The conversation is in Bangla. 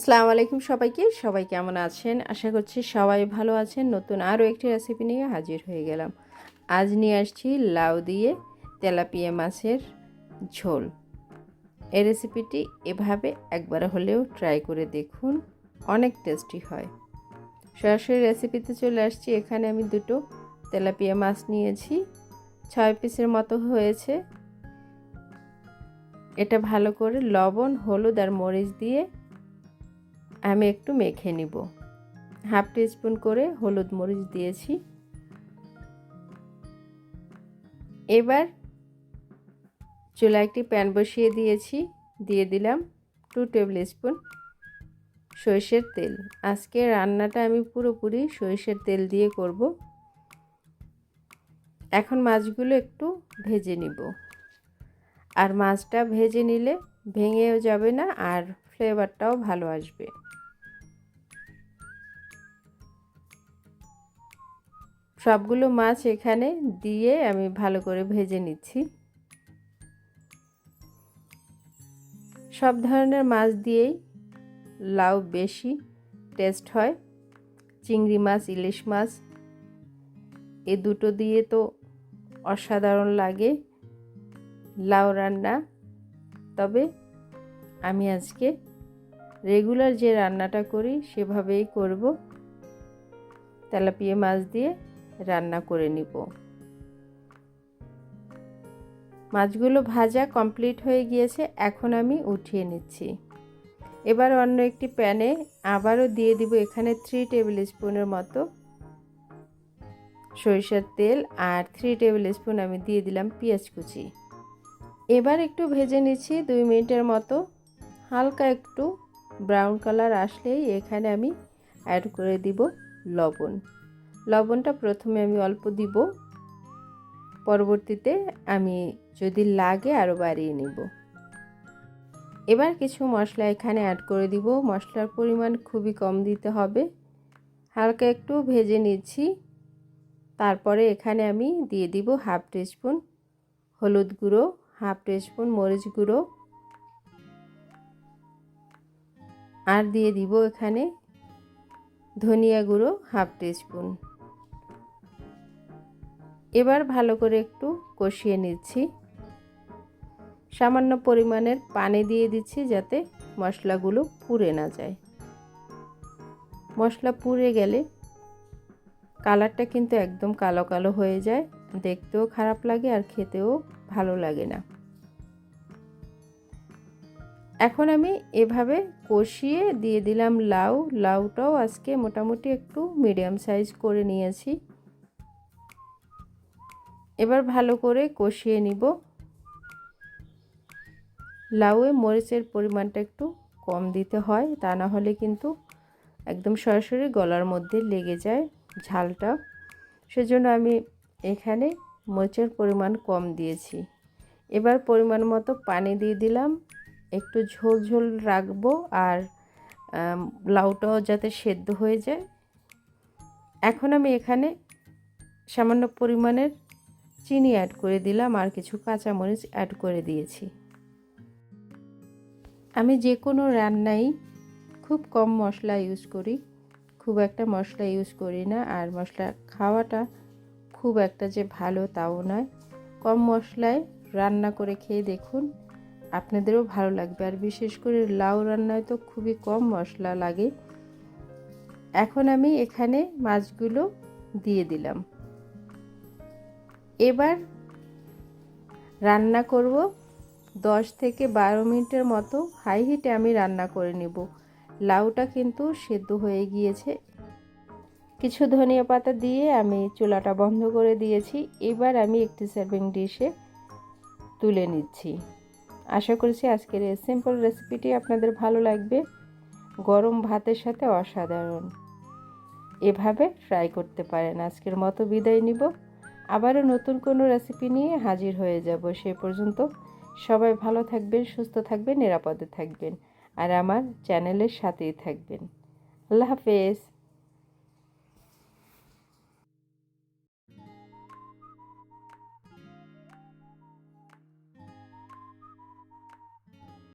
আসসালামু আলাইকুম সবাইকে। সবাই কেমন আছেন? আশা করছি সবাই ভালো আছেন। নতুন আরও একটি রেসিপি নিয়ে হাজির হয়ে গেলাম। আজ নিয়ে আসছি লাউ দিয়ে তেলাপিয়া মাছের ঝোল। এই রেসিপিটি এভাবে একবার হলেও ট্রাই করে দেখুন, অনেক টেস্টি হয়। সরাসরি রেসিপিতে চলে আসছি। এখানে আমি দুটো তেলাপিয়া মাছ নিয়েছি। ছয় পিসের মতো হয়েছে। এটা ভালো করে লবণ, হলুদ আর মরিচ দিয়ে আমি একটু মেখে নিব। হাফ স্পুন করে হলুদ মরিচ দিয়েছি। এবার চুলা একটি প্যান বসিয়ে দিয়েছি। দিয়ে দিলাম টু টেবিল স্পুন সরিষের তেল। আজকে রান্নাটা আমি পুরোপুরি সরিষের তেল দিয়ে করব। এখন মাছগুলো একটু ভেজে নিব। আর মাছটা ভেজে নিলে ভেঙেও যাবে না আর ফ্লেভারটাও ভালো আসবে। সবগুলো মাছ এখানে দিয়ে আমি ভালো করে ভেজে নিচ্ছি। সব ধরনের মাছ দিয়েই লাউ বেশি টেস্ট হয়। চিংড়ি মাছ, ইলিশ মাছ, এ দুটো দিয়ে তো অসাধারণ লাগে লাউ রান্না। তবে আমি আজকে রেগুলার যে রান্নাটা করি সেভাবেই করব। তেলাপিয়া মাছ দিয়ে রান্না করে নিব। মাছগুলো ভাজা কমপ্লিট হয়ে গিয়েছে, এখন আমি উঠিয়ে নিচ্ছি। এবার অন্য একটি প্যানে আবারও দিয়ে দিব এখানে থ্রি টেবিল স্পুনের মতো সরিষার তেল আর থ্রি টেবিল স্পুন আমি দিয়ে দিলাম পেঁয়াজ কুচি। এবার একটু ভেজে নিচ্ছি দুই মিনিটের মতো। হালকা একটু ব্রাউন কালার আসলেই এখানে আমি অ্যাড করে দিব লবণ। লবণটা প্রথমে আমি অল্প দিব। পরবর্তীতে আমি যদি লাগে আরও বাড়িয়ে নিব। এবার কিছু মশলা এখানে অ্যাড করে দিব। মশলার পরিমাণ খুবই কম দিতে হবে। হালকা একটু ভেজে নিচ্ছি। তারপরে এখানে আমি দিয়ে দিব হাফ টিস্পুন হলুদ গুঁড়ো, হাফ টিস্পুন মরিচ গুঁড়ো। আর দিয়ে দিব এখানে ধনিয়া গুঁড়ো, হাফ টিস্পুন। এবার ভালো করে একটু কষিয়ে নিচ্ছি। সামান্য পরিমাণের পানি দিয়ে দিচ্ছি যাতে মশলাগুলো পুড়ে না যায়। মশলা পুড়ে গেলে কালারটা কিন্তু একদম কালো কালো হয়ে যায়। দেখতেও খারাপ লাগে আর খেতেও ভালো লাগে না। এখন আমি এভাবে কষিয়ে দিয়ে দিলাম লাউ। লাউটাও আজকে মোটামুটি একটু মিডিয়াম সাইজ করে নিয়েছি। এবার ভালো করে কষিয়ে নিব। লাউয়ে মরিচের পরিমাণটা একটু কম দিতে হয়, তা না হলে কিন্তু একদম সরাসরি গলার মধ্যে লেগে যায় ঝালটা। সেজন্য আমি এখানে মরিচের পরিমাণ কম দিয়েছি। এবার পরিমাণ মতো পানি দিয়ে দিলাম। একটু ঝোল ঝোল রাখব আর লাউটাও যাতে সেদ্ধ হয়ে যায়। এখন আমি এখানে সামান্য পরিমাণের চিনি অ্যাড করে দিলাম আর কিছু কাঁচামরিচ অ্যাড করে দিয়েছি। আমি যে কোনো রান্নাই খুব কম মশলা ইউজ করি। খুব একটা মশলা ইউজ করি না আর মশলা খাওয়াটা খুব একটা যে ভালো তাও নয়। কম মশলায় রান্না করে খেয়ে দেখুন, আপনাদেরও ভালো লাগবে। আর বিশেষ করে লাউ রান্নায় তো খুবই কম মশলা লাগে। এখন আমি এখানে মাছগুলো দিয়ে দিলাম। এবার রান্না করব। দশ থেকে বারো মিনিটের মতো হাই হিটে আমি রান্না করে নিব। লাউটা কিন্তু সেদ্ধ হয়ে গিয়েছে। কিছু ধনিয়া পাতা দিয়ে আমি চুলাটা বন্ধ করে দিয়েছি। এবার আমি একটি সার্ভিং ডিশে তুলে নিচ্ছি। আশা করছি আজকের এই সিম্পল রেসিপিটি আপনাদের ভালো লাগবে। গরম ভাতের সাথে অসাধারণ। এভাবে ট্রাই করতে পারেন। আজকের মতো বিদায় নিব। আবারও নতুন কোনো রেসিপি নিয়ে হাজির হয়ে যাব। সে পর্যন্ত সবাই ভালো থাকবেন, সুস্থ থাকবেন, নিরাপদে থাকবেন। আর আমার চ্যানেলের সাথেই থাকবেন। আল্লাহ হাফেজ।